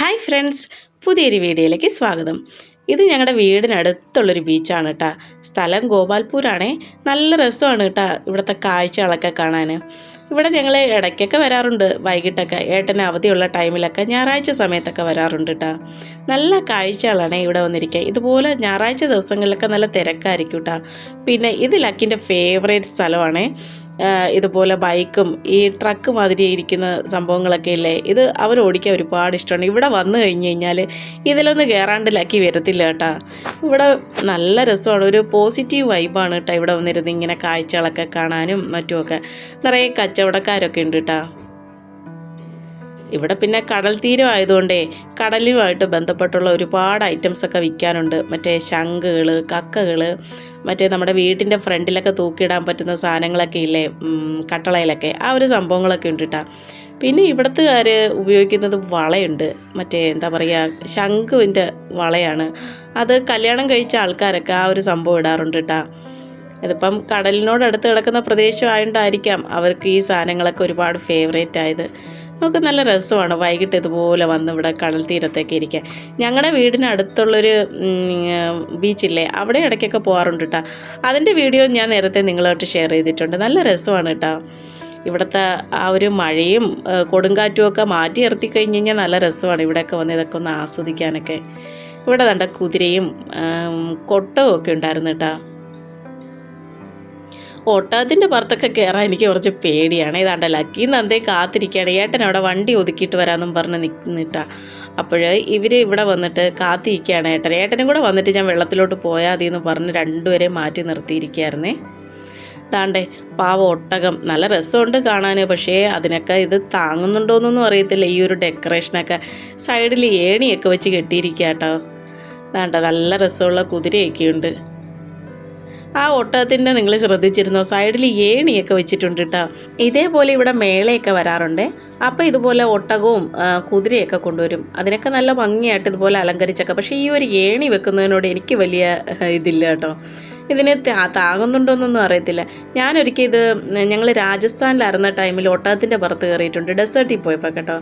Hi friends പുതിയൊരു വീഡിയോയിലേക്ക് സ്വാഗതം. ഇത് ഞങ്ങളുടെ വീടിനടുത്തുള്ളൊരു ബീച്ചാണ് കേട്ടോ സ്ഥലം ഗോപാൽപൂരാണേ. നല്ല രസമാണ് കേട്ടോ ഇവിടുത്തെ കാഴ്ചകളൊക്കെ കാണാൻ ഇവിടെ ഞങ്ങൾ ഇടയ്ക്കൊക്കെ വരാറുണ്ട്. വൈകിട്ടൊക്കെ ഏട്ടന് അവധിയുള്ള ടൈമിലൊക്കെ ഞായറാഴ്ച സമയത്തൊക്കെ വരാറുണ്ട് കേട്ടോ നല്ല കാഴ്ചകളാണ് ഇവിടെ വന്നിരിക്കുക ഇതുപോലെ ഞായറാഴ്ച ദിവസങ്ങളിലൊക്കെ നല്ല തിരക്കായിരിക്കും കേട്ടോ പിന്നെ ഇത് ലക്കിന്റെ ഫേവറേറ്റ് സ്ഥലമാണേ. ഇതുപോലെ ബൈക്കും ഈ ട്രക്ക് മാതിരി ഇരിക്കുന്ന സംഭവങ്ങളൊക്കെ ഇല്ലേ? ഇത് അവർ ഓടിക്കാൻ ഒരുപാട് ഇഷ്ടമാണ്. ഇവിടെ വന്നു കഴിഞ്ഞ് കഴിഞ്ഞാൽ ഇതിലൊന്ന് കയറാണ്ട് ലക്കി വരത്തില്ല കേട്ടാ. ഇവിടെ നല്ല രസമാണ്. ഒരു പോസിറ്റീവ് വൈബാണ് കേട്ടോ ഇവിടെ വന്നിരുന്ന് ഇങ്ങനെ കാഴ്ചകളൊക്കെ കാണാനും മറ്റുമൊക്കെ. നിറയെ കച്ചവടക്കാരൊക്കെ ഉണ്ട് കേട്ടോ. ഇവിടെ പിന്നെ കടൽ തീരം ആയതുകൊണ്ടേ കടലുമായിട്ട് ബന്ധപ്പെട്ടുള്ള ഒരുപാട് ഐറ്റംസ് ഒക്കെ വിൽക്കാനുണ്ട്. മറ്റേ ശംഖുകൾ കക്കകൾ മറ്റേ നമ്മുടെ വീട്ടിന്റെ ഫ്രണ്ടിലൊക്കെ തൂക്കിയിടാൻ പറ്റുന്ന സാധനങ്ങളൊക്കെ ഇല്ലേ കട്ടളയിലൊക്കെ. ആ ഒരു സംഭവങ്ങളൊക്കെ ഉണ്ട് പിന്നെ ഇവിടത്തുകാർ ഉപയോഗിക്കുന്നത് വളയുണ്ട്. മറ്റേ എന്താ പറയുക ശംഖുവിന്റെ വളയാണ്. അത് കല്യാണം കഴിച്ച ആൾക്കാരൊക്കെ ആ ഒരു സംഭവം ഇടാറുണ്ട് കേട്ടോ ഇതിപ്പം കടലിനോട് അടുത്ത് കിടക്കുന്ന പ്രദേശമായതുകൊണ്ടായിരിക്കാം അവർക്ക് ഈ സാധനങ്ങളൊക്കെ ഒരുപാട് ഫേവറേറ്റ് ആയത്. നമുക്ക് നല്ല രസമാണ്. വൈകിട്ട് ഇതുപോലെ വന്ന് ഇവിടെ കടൽ തീരത്തേക്ക് ഇരിക്കാൻ. ഞങ്ങളുടെ വീടിനടുത്തുള്ളൊരു ബീച്ചില്ലേ അവിടെ ഇടയ്ക്കൊക്കെ പോകാറുണ്ട് കേട്ടോ അതിന്റെ വീഡിയോ ഞാൻ നേരത്തെ നിങ്ങളായിട്ട് ഷെയർ ചെയ്തിട്ടുണ്ട്. നല്ല രസമാണ് കേട്ടോ ഇവിടുത്തെ ആ ഒരു മഴയും കൊടുങ്കാറ്റും ഒക്കെ മാറ്റി ഇറത്തി കഴിഞ്ഞ് കഴിഞ്ഞാൽ നല്ല രസമാണ് ഇവിടെയൊക്കെ വന്ന് ഇതൊക്കെ ഒന്ന് ആസ്വദിക്കാനൊക്കെ. ഇവിടെ കണ്ട കുതിരയും കൊട്ടവും ഒക്കെ ഉണ്ടായിരുന്നു കേട്ടോ ഒട്ടകത്തിന്റെ പുറത്തൊക്കെ കയറാൻ എനിക്ക് കുറച്ച് പേടിയാണ്. ഇതാണ്ട ലക്കി നന്ദേ കാത്തിരിക്കുകയാണ്. ഏട്ടൻ അവിടെ വണ്ടി ഒതുക്കിയിട്ട് വരാമെന്നും പറഞ്ഞ് നിൽക്കുന്നിട്ടാ അപ്പോൾ ഇവർ ഇവിടെ വന്നിട്ട് കാത്തിരിക്കുകയാണ് ഏട്ടൻ. ഏട്ടനും കൂടെ വന്നിട്ട് ഞാൻ വെള്ളത്തിലോട്ട് പോയാൽ മതി എന്ന് പറഞ്ഞ് രണ്ടുപേരെയും മാറ്റി നിർത്തിയിരിക്കുകയായിരുന്നേ. താണ്ടേ പാവ ഒട്ടകം. നല്ല രസമുണ്ട് കാണാൻ പക്ഷേ അതിനൊക്കെ ഇത് താങ്ങുന്നുണ്ടോയെന്നൊന്നും അറിയത്തില്ല. ഈ ഒരു ഡെക്കറേഷനൊക്കെ സൈഡിൽ ഏണിയൊക്കെ വെച്ച് കെട്ടിയിരിക്കുക കേട്ടോ താണ്ട നല്ല രസമുള്ള കുതിരയൊക്കെ ഉണ്ട് ആ ഒട്ടകത്തിന്റെ നിങ്ങൾ ശ്രദ്ധിച്ചിരുന്നോ? സൈഡിൽ ഏണിയൊക്കെ വെച്ചിട്ടുണ്ട് കേട്ടോ ഇതേപോലെ ഇവിടെ മേളയൊക്കെ വരാറുണ്ട്. അപ്പോൾ ഇതുപോലെ ഒട്ടകവും കുതിരയൊക്കെ കൊണ്ടുവരും. അതിനൊക്കെ നല്ല ഭംഗിയായിട്ട് ഇതുപോലെ അലങ്കരിച്ചൊക്കെ. പക്ഷേ ഈ ഒരു ഏണി വെക്കുന്നതിനോട് എനിക്ക് വലിയ ഇതില്ല കേട്ടോ ഇതിന് താ- താങ്ങുന്നുണ്ടോയെന്നൊന്നും അറിയത്തില്ല. ഞാനൊരിക്കൽ ഇത് ഞങ്ങൾ രാജസ്ഥാനിലായിരുന്ന ടൈമിൽ ഒട്ടകത്തിന്റെ പുറത്ത് കയറിയിട്ടുണ്ട് ഡെസേർട്ടിൽ പോയപ്പോൾ കേട്ടോ.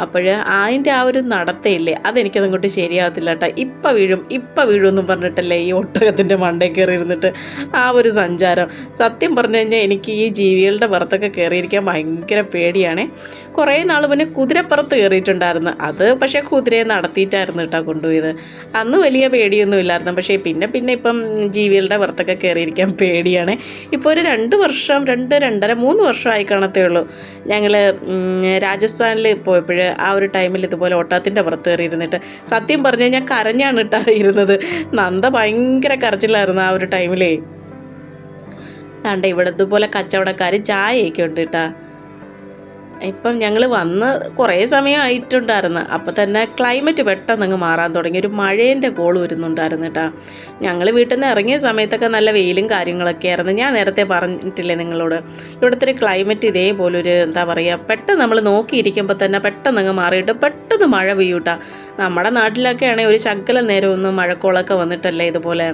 അപ്പോൾ അതിന്റെ ആ ഒരു നടത്തയില്ലേ അതെനിക്കത് അങ്ങോട്ട് ശരിയാവത്തില്ല കേട്ടോ ഇപ്പം വീഴും ഇപ്പം വീഴും എന്നും പറഞ്ഞിട്ടല്ലേ ഈ ഒട്ടകത്തിന്റെ മണ്ടേ കയറി ഇരുന്നിട്ട് ആ ഒരു സഞ്ചാരം. സത്യം പറഞ്ഞു കഴിഞ്ഞാൽ എനിക്ക് ഈ ജീവികളുടെ പുറത്തൊക്കെ കയറിയിരിക്കാൻ ഭയങ്കര പേടിയാണ്. കുറേ നാൾ മുന്നേ കുതിരപ്പുറത്ത് കയറിയിട്ടുണ്ടായിരുന്നു. അത് പക്ഷേ കുതിരയെ നടത്തിയിട്ടായിരുന്നു കേട്ടോ കൊണ്ടുപോയത്. അന്ന് വലിയ പേടിയൊന്നും ഇല്ലായിരുന്നു പക്ഷേ പിന്നെ പിന്നെ ഇപ്പം ജീവികളുടെ പുറത്തൊക്കെ കയറിയിരിക്കാൻ പേടിയാണ്. ഇപ്പോൾ ഒരു രണ്ട് വർഷം രണ്ട് രണ്ടര മൂന്ന് വർഷമായി കാണത്തേ ഉള്ളൂ ഞങ്ങൾ രാജസ്ഥാനിൽ പോയപ്പോൾ ആ ഒരു ടൈമിൽ ഇതുപോലെ ഓട്ടത്തിന്റെ പുറത്ത് കയറി ഇരുന്നിട്ട് സത്യം പറഞ്ഞു കഴിഞ്ഞാൽ കരഞ്ഞാണ് ഇട്ടായിരുന്നത് നന്ദ ഭയങ്കര കരച്ചിലായിരുന്നു ആ ഒരു ടൈമിലേ. കണ്ട ഇവിടെ ഇതുപോലെ കച്ചവടക്കാർ ചായയൊക്കെ ഉണ്ട് കേട്ടാ. ഇപ്പം ഞങ്ങൾ വന്ന് കുറേ സമയമായിട്ടുണ്ടായിരുന്നു. അപ്പോൾ തന്നെ ക്ലൈമറ്റ് പെട്ടെന്ന് അങ്ങ് മാറാൻ തുടങ്ങി. ഒരു മഴേന്റെ കോൾ വരുന്നുണ്ടായിരുന്നു കേട്ടോ ഞങ്ങൾ വീട്ടിൽ നിന്ന് ഇറങ്ങിയ സമയത്തൊക്കെ നല്ല വെയിലും കാര്യങ്ങളൊക്കെ ആയിരുന്നു ഞാൻ നേരത്തെ പറഞ്ഞിട്ടില്ലേ നിങ്ങളോട്? ഇവിടുത്തെ ക്ലൈമറ്റ് ഇതേപോലെ ഒരു എന്താ പറയുക പെട്ടെന്ന് നമ്മൾ നോക്കിയിരിക്കുമ്പോൾ തന്നെ പെട്ടെന്ന് അങ്ങ് മാറിയിട്ട് പെട്ടെന്ന് മഴ പെയ്യൂട്ടാ. നമ്മുടെ നാട്ടിലൊക്കെ ആണെങ്കിൽ ഒരു ശകലം നേരം ഒന്ന് മഴക്കോളൊക്കെ വന്നിട്ടല്ലേ ഇതുപോലെ.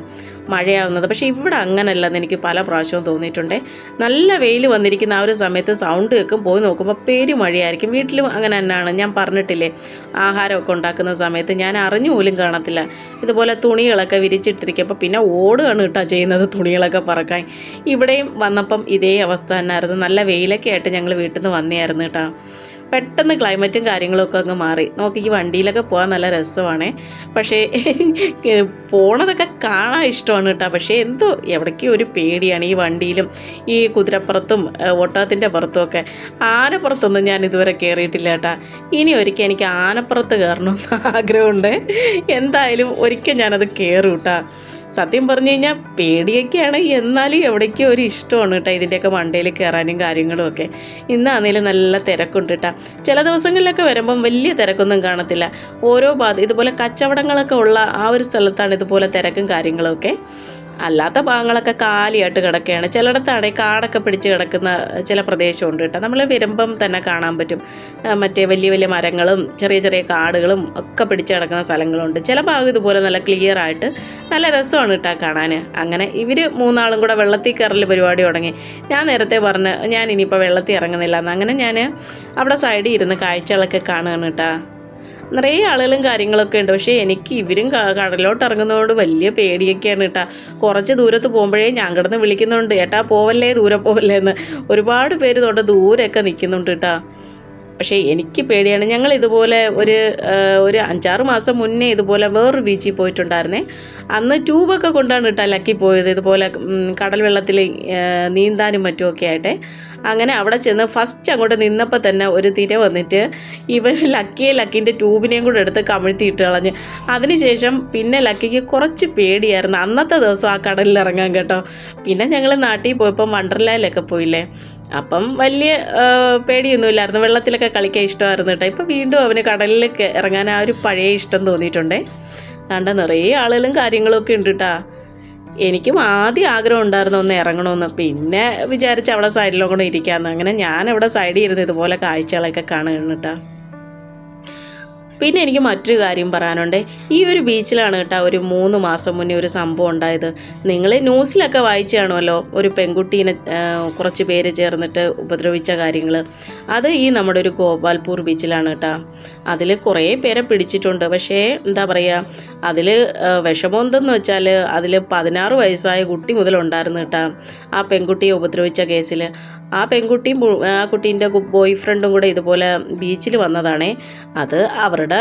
മഴയാവുന്നത്. പക്ഷേ ഇവിടെ അങ്ങനല്ലെന്ന് എനിക്ക് പല പ്രാവശ്യവും തോന്നിയിട്ടുണ്ട്. നല്ല വെയിൽ വന്നിരിക്കുന്ന ആ ഒരു സമയത്ത് സൗണ്ട് കേൾക്കും. പോയി നോക്കുമ്പോൾ പേര് മഴയായിരിക്കും. വീട്ടിലും അങ്ങനെ തന്നെയാണ്. ഞാൻ പറഞ്ഞിട്ടില്ലേ ആഹാരമൊക്കെ ഉണ്ടാക്കുന്ന സമയത്ത് ഞാൻ അറിഞ്ഞു പോലും കാണത്തില്ല. ഇതുപോലെ തുണികളൊക്കെ വിരിച്ചിട്ടിരിക്കുമ്പോൾ പിന്നെ ഓടുകയാണ് കേട്ടോ ചെയ്യുന്നത് തുണികളൊക്കെ പറക്കാൻ. ഇവിടെയും വന്നപ്പം ഇതേ അവസ്ഥ തന്നെയായിരുന്നു നല്ല വെയിലൊക്കെ ആയിട്ട് ഞങ്ങൾ വീട്ടിൽ നിന്ന് വന്നെയായിരുന്നു കേട്ടോ. പെട്ടെന്ന് ക്ലൈമറ്റും കാര്യങ്ങളൊക്കെ അങ്ങ് മാറി. നമുക്ക് ഈ വണ്ടിയിലൊക്കെ പോകാൻ നല്ല രസമാണ്. പക്ഷേ പോണതൊക്കെ കാണാൻ ഇഷ്ടമാണ് കേട്ടോ. പക്ഷേ എന്തോ എവിടേക്കും ഒരു പേടിയാണ് ഈ വണ്ടിയിലും ഈ കുതിരപ്പുറത്തും ഒട്ടകത്തിന്റെ പുറത്തും ഒക്കെ. ആനപ്പുറത്തൊന്നും ഞാൻ ഇതുവരെ കയറിയിട്ടില്ല കേട്ടാ. ഇനി ഒരിക്കൽ എനിക്ക് ആനപ്പുറത്ത് കയറണമെന്ന് ആഗ്രഹമുണ്ട്. എന്തായാലും ഒരിക്കൽ ഞാനത് കയറും കേട്ടാ. സത്യം പറഞ്ഞു കഴിഞ്ഞാൽ പേടിയൊക്കെയാണ്. എന്നാലും എവിടേക്കും ഒരു ഇഷ്ടമാണ് കേട്ടോ ഇതിന്റെയൊക്കെ വണ്ടിയിൽ കയറാനും കാര്യങ്ങളും ഒക്കെ. ഇന്നാണെങ്കിലും നല്ല തിരക്കുണ്ട് കേട്ടോ. ചില ദിവസങ്ങളിലൊക്കെ വരുമ്പം വലിയ തിരക്കൊന്നും കാണത്തില്ല. ഓരോ ഭാഗം ഇതുപോലെ കച്ചവടങ്ങളൊക്കെ ഉള്ള ആ ഒരു സ്ഥലത്താണ് ഇതുപോലെ തിരക്കും കാര്യങ്ങളൊക്കെ. അല്ലാത്ത ഭാഗങ്ങളൊക്കെ കാലിയായിട്ട് കിടക്കുകയാണ് ചിലയിടത്താണെങ്കിൽ കാടൊക്കെ പിടിച്ച് കിടക്കുന്ന ചില പ്രദേശമുണ്ട് കേട്ടോ. നമ്മൾ വരുമ്പം തന്നെ കാണാൻ പറ്റും. മറ്റേ വലിയ വലിയ മരങ്ങളും ചെറിയ ചെറിയ കാടുകളും ഒക്കെ പിടിച്ച് കിടക്കുന്ന സ്ഥലങ്ങളുണ്ട്. ചില ഭാഗം ഇതുപോലെ നല്ല ക്ലിയർ ആയിട്ട് നല്ല രസമാണ് കേട്ടോ കാണാൻ അങ്ങനെ ഇവർ മൂന്നാളും കൂടെ വെള്ളത്തിൽ കയറൽ പരിപാടി തുടങ്ങി. ഞാൻ നേരത്തെ പറഞ്ഞ് ഞാൻ ഇനിയിപ്പോൾ വെള്ളത്തിൽ ഇറങ്ങുന്നില്ല എന്ന്. അങ്ങനെ ഞാൻ അവിടെ സൈഡിൽ ഇരുന്ന് കാഴ്ചകളൊക്കെ കാണുകയാണ് കേട്ടോ. നിറയെ ആളുകളും കാര്യങ്ങളൊക്കെ ഉണ്ട്. പക്ഷേ എനിക്ക് ഇവരും കടലോട്ട് ഇറങ്ങുന്നതുകൊണ്ട് വലിയ പേടിയൊക്കെയാണ് കേട്ടാ കുറച്ച് ദൂരത്ത് പോകുമ്പോഴേ ഞാൻ കിടന്ന് വിളിക്കുന്നുണ്ട്. ഏട്ടാ പോവല്ലേ? ദൂരെ പോവല്ലേ? എന്ന്. ഒരുപാട് പേര് തൊട്ട് ദൂരെയൊക്കെ നിൽക്കുന്നുണ്ട് കേട്ടാ പക്ഷേ എനിക്ക് പേടിയാണ്. ഞങ്ങൾ ഇതുപോലെ ഒരു ഒരു അഞ്ചാറ് മാസം മുന്നേ ഇതുപോലെ വേറൊരു ബീച്ചിൽ പോയിട്ടുണ്ടായിരുന്നേ. അന്ന് ട്യൂബൊക്കെ കൊണ്ടാണ് കേട്ടോ ലക്കി പോയത്. ഇതുപോലെ കടൽ വെള്ളത്തിൽ നീന്താനും മറ്റുമൊക്കെ ആയിട്ടെ. അങ്ങനെ അവിടെ ചെന്ന് ഫസ്റ്റ് അങ്ങോട്ട് നിന്നപ്പോൾ തന്നെ ഒരു തിര വന്നിട്ട് ഇവൻ ലക്കിയെ ലക്കിന്റെ ട്യൂബിനെയും കൂടെ എടുത്ത് കമിഴ്ത്തിയിട്ട് കളഞ്ഞ്. അതിനുശേഷം പിന്നെ ലക്കിക്ക് കുറച്ച് പേടിയായിരുന്നു. അന്നത്തെ ദിവസം ആ കടലിൽ ഇറങ്ങാൻ കേട്ടോ. പിന്നെ ഞങ്ങൾ നാട്ടിൽ പോയപ്പോൾ വണ്ടർലായിലൊക്കെ പോയില്ലേ. അപ്പം വലിയ പേടിയൊന്നുമില്ലായിരുന്നു. വെള്ളത്തിലൊക്കെ കളിക്കാൻ ഇഷ്ടമായിരുന്നു കേട്ടോ. ഇപ്പം വീണ്ടും അവന് കടലിലേക്ക് ഇറങ്ങാൻ ആ ഒരു പഴയ ഇഷ്ടം തോന്നിയിട്ടുണ്ടേ. കണ്ട നിറയെ ആളുകളും കാര്യങ്ങളൊക്കെ ഉണ്ട് കേട്ടാ എനിക്കും ആദ്യം ആഗ്രഹം ഉണ്ടായിരുന്നു ഒന്ന് ഇറങ്ങണമെന്ന്. പിന്നെ വിചാരിച്ച് അവിടെ സൈഡിലും കൂടെ ഇരിക്കാമെന്ന് അങ്ങനെ ഞാൻ അവിടെ സൈഡിൽ ഇരുന്ന് ഇതുപോലെ കാഴ്ചകളൊക്കെ കാണുകയാണ് കേട്ടോ. പിന്നെ എനിക്ക് മറ്റൊരു കാര്യം പറയാനുണ്ട്. ഈ ഒരു ബീച്ചിലാണ് കേട്ടോ ഒരു മൂന്ന് മാസം മുന്നേ ഒരു സംഭവം ഉണ്ടായത്. നിങ്ങൾ ന്യൂസിലൊക്കെ വായിച്ചു കാണുമല്ലോ ഒരു പെൺകുട്ടീനെ കുറച്ച് പേര് ചേർന്നിട്ട് ഉപദ്രവിച്ച കാര്യങ്ങൾ അത് ഈ നമ്മുടെ ഒരു ഗോപാൽപൂർ ബീച്ചിലാണ് കേട്ടോ. അതിൽ കുറേ പേരെ പിടിച്ചിട്ടുണ്ട്. പക്ഷേ എന്താ പറയുക അതിൽ വിഷമം എന്തെന്ന് വെച്ചാൽ അതിൽ പതിനാറ് വയസ്സായ കുട്ടി മുതലുണ്ടായിരുന്നു കേട്ടോ ആ പെൺകുട്ടിയെ ഉപദ്രവിച്ച കേസിൽ ആ പെൺകുട്ടിയും ആ കുട്ടീന്റെ ബോയ് ഫ്രണ്ടും കൂടെ ഇതുപോലെ ബീച്ചിൽ വന്നതാണേ. അത് അവരുടെ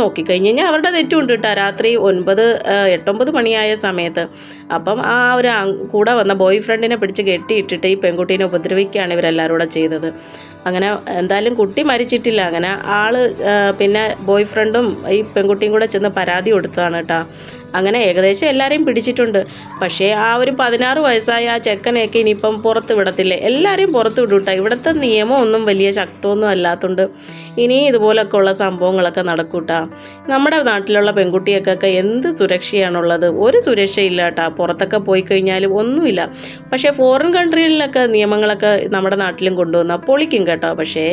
നോക്കിക്കഴിഞ്ഞ് കഴിഞ്ഞാൽ അവരുടെ തെറ്റുണ്ട് കേട്ടോ. രാത്രി ഒൻപത് എട്ടൊമ്പത് മണിയായ സമയത്ത്. അപ്പം ആ ഒരു കൂടെ വന്ന ബോയ് ഫ്രണ്ടിനെ പിടിച്ച് കെട്ടിയിട്ടിട്ട് ഈ പെൺകുട്ടീനെ ഉപദ്രവിക്കുകയാണ് ഇവരെല്ലാവരും കൂടെ ചെയ്തത്. അങ്ങനെ എന്തായാലും കുട്ടി മരിച്ചിട്ടില്ല. അങ്ങനെ ആൾ പിന്നെ ബോയ് ഫ്രണ്ടും ഈ പെൺകുട്ടിയും കൂടെ ചെന്ന് പരാതി കൊടുത്തതാണ് കേട്ടോ. അങ്ങനെ ഏകദേശം എല്ലാവരെയും പിടിച്ചിട്ടുണ്ട്. പക്ഷേ ആ ഒരു പതിനാറ് വയസ്സായ ആ ചെക്കനെയൊക്കെ ഇനിയിപ്പം പുറത്ത് വിടത്തില്ലേ? എല്ലാവരെയും പുറത്ത് വിടും കേട്ടോ ഇവിടുത്തെ നിയമം ഒന്നും വലിയ ശക്തമൊന്നും അല്ലാത്തതുകൊണ്ട് ഇനി ഇതുപോലൊക്കെ ഉള്ള സംഭവങ്ങളൊക്കെ നടക്കൂട്ടാ നമ്മുടെ നാട്ടിലുള്ള പെൺകുട്ടികൾക്കൊക്കെ എന്ത് സുരക്ഷയാണുള്ളത്? ഒരു സുരക്ഷയില്ല കേട്ടോ പുറത്തൊക്കെ പോയി കഴിഞ്ഞാലും ഒന്നുമില്ല. പക്ഷേ ഫോറിൻ കൺട്രികളിലൊക്കെ നിയമങ്ങളൊക്കെ നമ്മുടെ നാട്ടിലും കൊണ്ടുവന്നാൽ പൊളിക്കും കേട്ടോ. പക്ഷേ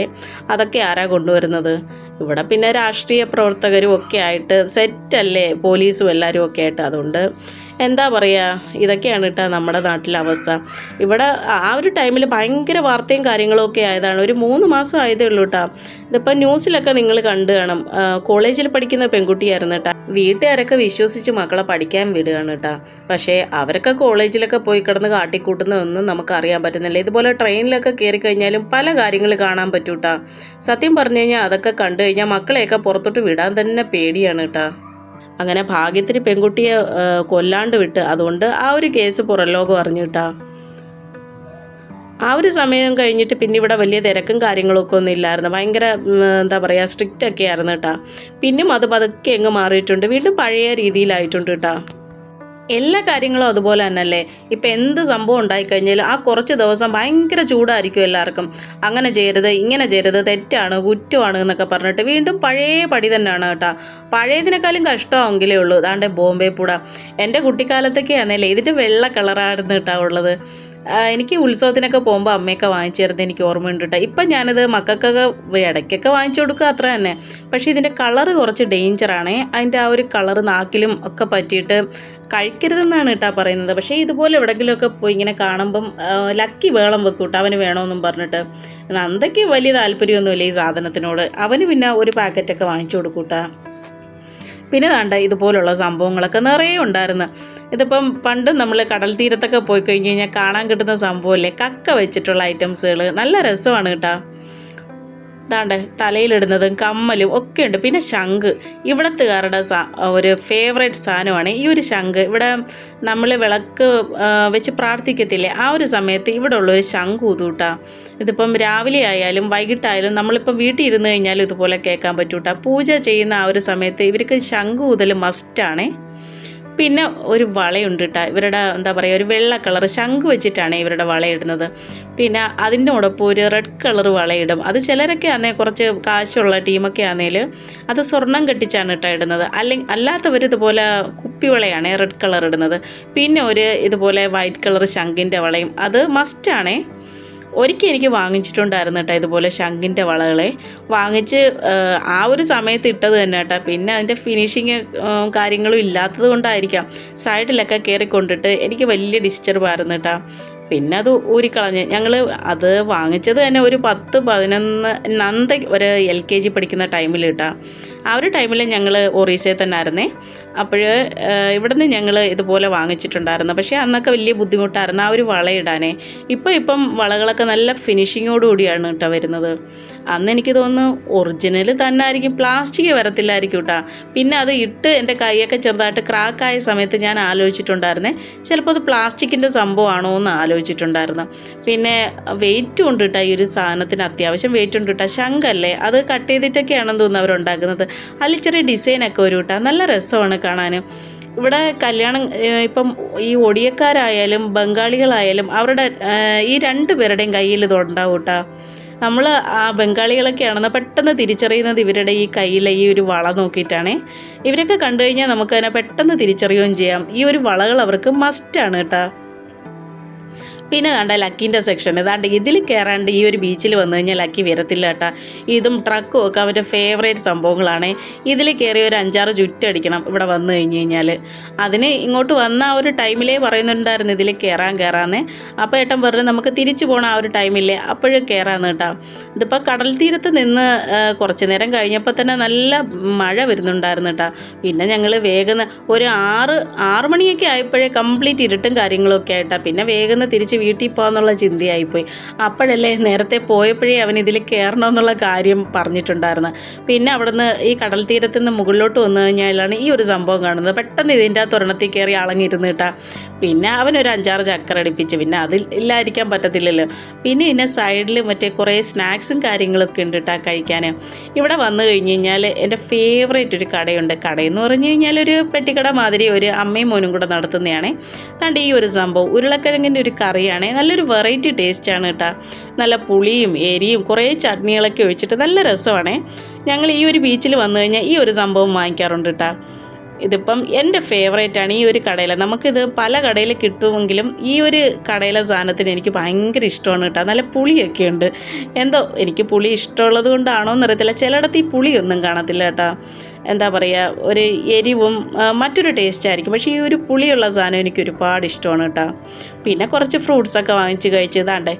അതൊക്കെ ആരാ കൊണ്ടുവരുന്നത്? ഇവിടെ പിന്നെ രാഷ്ട്രീയ പ്രവർത്തകരും ഒക്കെ ആയിട്ട് സെറ്റല്ലേ പോലീസും എല്ലാവരും ഒക്കെ ആയിട്ട് അതുകൊണ്ട് എന്താ പറയുക ഇതൊക്കെയാണ് കേട്ടോ നമ്മുടെ നാട്ടിലെ അവസ്ഥ. ഇവിടെ ആ ഒരു ടൈമിൽ ഭയങ്കര വാർത്തയും കാര്യങ്ങളൊക്കെ ആയതാണ്. ഒരു മൂന്ന് മാസം ആയതേ ഉള്ളൂ കേട്ടോ ഇതിപ്പോൾ ന്യൂസിലൊക്കെ നിങ്ങൾ കണ്ടു കാണും. കോളേജിൽ പഠിക്കുന്ന പെൺകുട്ടിയായിരുന്നു കേട്ടോ വീട്ടുകാരൊക്കെ വിശ്വസിച്ച് മക്കളെ പഠിക്കാൻ വിടുകയാണ് കേട്ടോ പക്ഷേ അവരൊക്കെ കോളേജിലൊക്കെ പോയി കിടന്ന് കാട്ടിക്കൂട്ടുന്നതൊന്നും നമുക്ക് അറിയാൻ പറ്റുന്നില്ല. ഇതുപോലെ ട്രെയിനിലൊക്കെ കയറി കഴിഞ്ഞാലും പല കാര്യങ്ങൾ കാണാൻ പറ്റൂട്ടാ സത്യം പറഞ്ഞു കഴിഞ്ഞാൽ അതൊക്കെ കണ്ടു കഴിഞ്ഞാൽ മക്കളെയൊക്കെ പുറത്തോട്ട് വിടാൻ തന്നെ പേടിയാണ് കേട്ടോ അങ്ങനെ ഭാഗ്യത്തിന് പെൺകുട്ടിയെ കൊല്ലാണ്ട് വിട്ട് അതുകൊണ്ട് ആ ഒരു കേസ് പുറലോകം അറിഞ്ഞു കേട്ടാ ആ ഒരു സമയം കഴിഞ്ഞിട്ട് പിന്നെ ഇവിടെ വലിയ തിരക്കും കാര്യങ്ങളൊക്കെ ഒന്നും ഇല്ലായിരുന്നു. ഭയങ്കര എന്താ പറയുക സ്ട്രിക്റ്റ് ഒക്കെ ആയിരുന്നു കേട്ടാ പിന്നും അത് പതുക്കെ അങ്ങ് മാറിയിട്ടുണ്ട്. വീണ്ടും പഴയ രീതിയിലായിട്ടുണ്ട് കേട്ടാ എല്ലാ കാര്യങ്ങളും അതുപോലെ തന്നെയല്ലേ? ഇപ്പം എന്ത് സംഭവം ഉണ്ടായിക്കഴിഞ്ഞാലും ആ കുറച്ച് ദിവസം ഭയങ്കര ചൂടായിരിക്കും എല്ലാവർക്കും. അങ്ങനെ ചെയ്യരുത് ഇങ്ങനെ ചെയ്യരുത് തെറ്റാണ് കുറ്റമാണ് എന്നൊക്കെ പറഞ്ഞിട്ട് വീണ്ടും പഴയ പടി തന്നെയാണ് കേട്ടോ. പഴയതിനേക്കാളും കഷ്ടമാണെങ്കിലേ ഉള്ളൂ. അതാണ്ട് ബോംബെ പൂട എന്റെ കുട്ടിക്കാലത്തൊക്കെ ആണല്ലേ ഇതിന്റെ വെള്ള കളറായിരുന്നു കേട്ടോ ഉള്ളത്. എനിക്ക് ഉത്സവത്തിനൊക്കെ പോകുമ്പോൾ അമ്മയൊക്കെ വാങ്ങിച്ചു തരുന്നത് എനിക്ക് ഓർമ്മയുണ്ട് കേട്ടോ ഇപ്പം ഞാനത് മക്കൾക്കൊക്കെ ഇടയ്ക്കൊക്കെ വാങ്ങിച്ചു കൊടുക്കുക അത്ര തന്നെ. പക്ഷേ ഇതിന്റെ കളറ് കുറച്ച് ഡേഞ്ചറാണേ അതിന്റെ ആ ഒരു കളറ് നാക്കിലും ഒക്കെ പറ്റിയിട്ട് കഴിക്കരുതെന്നാണ് കേട്ടോ പറയുന്നത്. പക്ഷേ ഇതുപോലെ എവിടെയെങ്കിലുമൊക്കെ പോയി ഇങ്ങനെ കാണുമ്പം ലക്കി വേളം വെക്കൂട്ടോ അവന് വേണമെന്നും പറഞ്ഞിട്ട്. നന്ദയ്ക്ക് വലിയ താല്പര്യമൊന്നുമില്ല ഈ സാധനത്തിനോട്. അവന് പിന്നെ ഒരു പാക്കറ്റൊക്കെ വാങ്ങിച്ചു കൊടുക്കൂട്ടാ പിന്നെ വേണ്ട ഇതുപോലുള്ള സംഭവങ്ങളൊക്കെ നിറയെ ഉണ്ടായിരുന്നു. ഇതിപ്പം പണ്ട് നമ്മൾ കടൽ തീരത്തൊക്കെ പോയി കഴിഞ്ഞ് കഴിഞ്ഞാൽ കാണാൻ കിട്ടുന്ന സംഭവമല്ലേ? കക്ക വെച്ചിട്ടുള്ള ഐറ്റംസുകൾ നല്ല രസമാണ് കേട്ടോ. ദാണ്ട് തലയിലിടുന്നതും കമ്മലും ഒക്കെ ഉണ്ട്. പിന്നെ ശംഖ്. ഇവിടത്തുകാരുടെ ഒരു ഫേവറേറ്റ് സാധനമാണ് ഈ ഒരു ശംഖ്. ഇവിടെ നമ്മൾ വിളക്ക് വെച്ച് പ്രാർത്ഥിക്കത്തില്ലേ? ആ ഒരു സമയത്ത് ഇവിടെ ഉള്ളൊരു ശംഖ് ഊതൂട്ടാ. ഇതിപ്പം രാവിലെ ആയാലും വൈകിട്ടായാലും നമ്മളിപ്പം വീട്ടിൽ ഇരുന്ന് കഴിഞ്ഞാലും ഇതുപോലെ കേൾക്കാൻ പറ്റൂട്ടാ. പൂജ ചെയ്യുന്ന ആ ഒരു സമയത്ത് ഇവർക്ക് ശംഖ് ഊതൽ മസ്റ്റാണേ പിന്നെ ഒരു വളയുണ്ട് കേട്ടോ ഇവരുടെ എന്താ പറയുക ഒരു വെള്ള കളർ ശംഖ് വെച്ചിട്ടാണ് ഇവരുടെ വളയിടുന്നത് പിന്നെ അതിനോടൊപ്പം ഒരു റെഡ് കളർ വളയിടും അത് ചിലരൊക്കെ ആണെങ്കിൽ കുറച്ച് കാശുള്ള ടീമൊക്കെ ആണെങ്കിൽ അത് സ്വർണം കെട്ടിച്ചാണ് കേട്ടോ ഇടുന്നത്. അല്ലെങ്കിൽ അല്ലാത്തവർ ഇതുപോലെ കുപ്പിവളയാണ് റെഡ് കളർ ഇടുന്നത്. പിന്നെ ഒരു ഇതുപോലെ വൈറ്റ് കളർ ശംഖിന്റെ വളയും. അത് മസ്റ്റാണേ ഒരിക്കൽ എനിക്ക് വാങ്ങിച്ചിട്ടുണ്ടായിരുന്നു കേട്ടോ ഇതുപോലെ ശംഖിന്റെ വളകളെ. വാങ്ങിച്ച് ആ, ഒരു സമയത്ത് ഇട്ടത് തന്നെ കേട്ടോ. പിന്നെ അതിന്റെ ഫിനിഷിങ് കാര്യങ്ങളും ഇല്ലാത്തത് കൊണ്ടായിരിക്കാം. സൈഡിലൊക്കെ കയറി കൊണ്ടിട്ട് എനിക്ക് വലിയ ഡിസ്റ്റർബ് ആയിരുന്നു കേട്ടോ. പിന്നെ അത് ഊരിക്കളഞ്ഞ്. ഞങ്ങൾ അത് വാങ്ങിച്ചത് തന്നെ ഒരു പത്ത് പതിനൊന്ന് നന്ദ ഒരു എൽ കെ ജി പഠിക്കുന്ന ടൈമിൽ കേട്ടോ. ആ ഒരു ടൈമിൽ ഞങ്ങൾ ഒറീസയിൽ തന്നെ ആയിരുന്നേ അപ്പോൾ ഇവിടുന്ന് ഞങ്ങൾ ഇതുപോലെ വാങ്ങിച്ചിട്ടുണ്ടായിരുന്നു. പക്ഷേ അന്നൊക്കെ വലിയ ബുദ്ധിമുട്ടായിരുന്നു ആ ഒരു വളയിടാനേ. ഇപ്പോൾ ഇപ്പം വളകളൊക്കെ നല്ല ഫിനിഷിങ്ങോടുകൂടിയാണ് കേട്ടോ വരുന്നത്. അന്ന് എനിക്ക് തോന്നുന്നു ഒറിജിനൽ തന്നെ ആയിരിക്കും പ്ലാസ്റ്റിക് വരത്തില്ലായിരിക്കും കേട്ടോ. പിന്നെ അത് ഇട്ട് എന്റെ കൈയൊക്കെ ചെറുതായിട്ട് ക്രാക്കായ സമയത്ത് ഞാൻ ആലോചിച്ചിട്ടുണ്ടായിരുന്നേ. ചിലപ്പോൾ അത് പ്ലാസ്റ്റിക്കിന്റെ സംഭവമാണോ എന്ന് ആലോചിച്ചിട്ടുണ്ടായിരുന്നു. പിന്നെ വെയിറ്റും ഉണ്ട് കേട്ടോ ഈ ഒരു സാധനത്തിന്. അത്യാവശ്യം വെയിറ്റ് ഉണ്ട് കേട്ടോ. ശങ്കല്ലേ അത് കട്ട് ചെയ്തിട്ടൊക്കെയാണെന്ന് തോന്നുന്നു അവരുണ്ടാക്കുന്നത്. അതിൽ ചെറിയ ഡിസൈനൊക്കെ വരും നല്ല രസമാണ് കാണാൻ ഇവിടെ കല്യാണം ഇപ്പം ഈ ഒടിയക്കാരായാലും ബംഗാളികളായാലും അവരുടെ ഈ രണ്ട് പേരുടെയും കയ്യിൽ ഇത് ഉണ്ടാവും കേട്ടോ നമ്മൾ ആ ബംഗാളികളൊക്കെ ആണെന്ന് പെട്ടെന്ന് തിരിച്ചറിയുന്നത് ഇവരുടെ ഈ കയ്യിലെ ഈ ഒരു വള നോക്കിയിട്ടാണ്. ഇവരൊക്കെ കണ്ടു കഴിഞ്ഞാൽ നമുക്ക് അതിനെ പെട്ടെന്ന് തിരിച്ചറിയുകയും ചെയ്യാം. ഈ ഒരു വളകൾ അവർക്ക് മസ്റ്റാണ് കേട്ടോ പിന്നെ കണ്ട ലക്കിന്റെ സെക്ഷൻ ഇതാണ്ട് ഇതിൽ കയറാണ്ട് ഈ ഒരു ബീച്ചിൽ വന്നു കഴിഞ്ഞാൽ ലക്കി വരത്തില്ല കേട്ടാ. ഇതും ട്രക്കും ഒക്കെ അവന്റെ ഫേവറേറ്റ് സംഭവങ്ങളാണ്. ഇതിൽ കയറി ഒരു അഞ്ചാറ് ചുറ്റടിക്കണം ഇവിടെ വന്നു കഴിഞ്ഞ് കഴിഞ്ഞാൽ. അതിന് ഇങ്ങോട്ട് വന്ന ആ ഒരു ടൈമിലേ പറയുന്നുണ്ടായിരുന്നു ഇതിൽ കയറാൻ കയറാന്ന് അപ്പോൾ ഏട്ടൻ പറഞ്ഞു നമുക്ക് തിരിച്ചു പോകണം ആ ഒരു ടൈമില്ലേ അപ്പോഴും കയറാന്ന് കേട്ടോ. ഇതിപ്പോൾ കടൽ തീരത്ത് നിന്ന് കുറച്ച് നേരം കഴിഞ്ഞപ്പോൾ തന്നെ നല്ല മഴ വരുന്നുണ്ടായിരുന്നു കേട്ടോ. പിന്നെ ഞങ്ങൾ വേഗം ഒരു ആറ് ആറ് മണിയൊക്കെ ആയപ്പോഴേ കംപ്ലീറ്റ് ഇരുട്ടും കാര്യങ്ങളൊക്കെ ആയിട്ടാ. പിന്നെ വേഗം തിരിച്ച് വീട്ടിൽ പോകാന്നുള്ള ചിന്തയായിപ്പോയി. അപ്പോഴല്ലേ നേരത്തെ പോയപ്പോഴേ അവൻ ഇതിൽ കയറണമെന്നുള്ള കാര്യം പറഞ്ഞിട്ടുണ്ടായിരുന്നു പിന്നെ അവിടുന്ന് ഈ കടൽ തീരത്ത് നിന്ന് മുകളിലോട്ട് വന്നു കഴിഞ്ഞാലാണ് ഈ ഒരു സംഭവം കാണുന്നത്. പെട്ടെന്ന് ഇതിന്റെ ആ തുരണത്തിൽ കയറി അളങ്ങിയിരുന്ന് കേട്ടാ. പിന്നെ അവനൊരു അഞ്ചാറ് ചക്കരടിപ്പിച്ച് പിന്നെ അതിൽ ഇല്ലായിരിക്കാൻ പറ്റത്തില്ലല്ലോ. പിന്നെ ഇതിന്റെ സൈഡിൽ മറ്റേ കുറേ സ്നാക്സും കാര്യങ്ങളൊക്കെ ഉണ്ട് കേട്ടോ കഴിക്കാൻ. ഇവിടെ വന്നു കഴിഞ്ഞ് കഴിഞ്ഞാൽ എന്റെ ഫേവറേറ്റ് ഒരു കടയുണ്ട്. കടയെന്ന് പറഞ്ഞു കഴിഞ്ഞാൽ ഒരു പെട്ടിക്കട മാതിരി ഒരു അമ്മയും മോനും കൂടെ നടത്തുന്നതാണേ. തണ്ട് ഈ ഒരു സംഭവം. ഉരുളക്കിഴങ്ങിന്റെ ഒരു കറിയാണ്. നല്ലൊരു വെറൈറ്റി ടേസ്റ്റ് ആണ് കേട്ടോ. നല്ല പുളിയും എരിയും കുറേ ചട്നികളൊക്കെ ഒഴിച്ചിട്ട് നല്ല രസമാണ്. ഞങ്ങൾ ഈ ഒരു ബീച്ചിൽ വന്നു കഴിഞ്ഞാൽ ഈ ഒരു സംഭവം വാങ്ങിക്കാറുണ്ട് കേട്ടോ. ഇതിപ്പം എന്റെ ആണ് ഈ ഒരു കടയിൽ നമുക്കിത് പല കടയിൽ കിട്ടുമെങ്കിലും ഈ ഒരു കടയിലെ സാധനത്തിന് എനിക്ക് ഭയങ്കര ഇഷ്ടമാണ് കേട്ടോ. നല്ല പുളിയൊക്കെ ഉണ്ട്. എന്തോ എനിക്ക് പുളി ഇഷ്ടമുള്ളത് കൊണ്ടാണോ എന്നറിയത്തില്ല ചിലയിടത്ത് ഈ പുളിയൊന്നും കാണത്തില്ല കേട്ടോ. എന്താ പറയുക ഒരു എരിവും മറ്റൊരു ടേസ്റ്റ് ആയിരിക്കും. പക്ഷേ ഈ ഒരു പുളിയുള്ള സാധനം എനിക്ക് ഒരുപാട് ഇഷ്ടമാണ് കേട്ടോ. പിന്നെ കുറച്ച് ഫ്രൂട്ട്സൊക്കെ വാങ്ങിച്ച് കഴിച്ചതാണ്ട്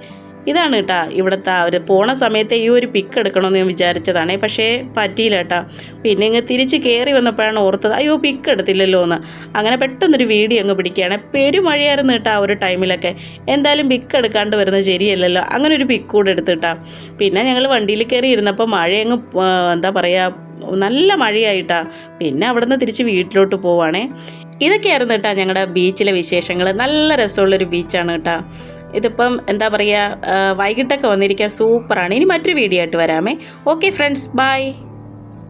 ഇതാണ് കേട്ടോ ഇവിടുത്തെ അവർ പോണ സമയത്ത് ഈ ഒരു പിക്ക് എടുക്കണമെന്ന് ഞാൻ വിചാരിച്ചതാണ്. പക്ഷേ പറ്റിയില്ല കേട്ടോ. പിന്നെ ഇങ്ങ് തിരിച്ച് കയറി വന്നപ്പോഴാണ് ഓർത്തത് അയ്യോ പിക്ക് എടുത്തില്ലല്ലോ എന്ന്. അങ്ങനെ പെട്ടെന്നൊരു വീഡിയോ അങ്ങ് പിടിക്കുകയാണ്. പെരുമഴയായിരുന്നു കേട്ടോ ആ ഒരു ടൈമിലൊക്കെ എന്തായാലും പിക്ക് എടുക്കാണ്ട് വരുന്നത് ശരിയല്ലല്ലോ. അങ്ങനെ ഒരു പിക്ക് കൂടെ എടുത്തിട്ടാ പിന്നെ ഞങ്ങൾ വണ്ടിയിൽ കയറി ഇരുന്നപ്പോൾ മഴ അങ്ങ് എന്താ പറയുക നല്ല മഴയായിട്ടാ. പിന്നെ അവിടുന്ന് തിരിച്ച് വീട്ടിലോട്ട് പോവാണേ. ഇതൊക്കെയായിരുന്നു കേട്ടോ ഞങ്ങളുടെ ബീച്ചിലെ വിശേഷങ്ങൾ നല്ല രസമുള്ളൊരു ബീച്ചാണ് കേട്ടോ. ഇതിപ്പം എന്താ പറയുക വൈകിട്ടൊക്കെ വന്നിരിക്കാൻ സൂപ്പറാണ്. ഇനി മറ്റൊരു വീഡിയോ ആയിട്ട് വരാമേ. Okay friends bye.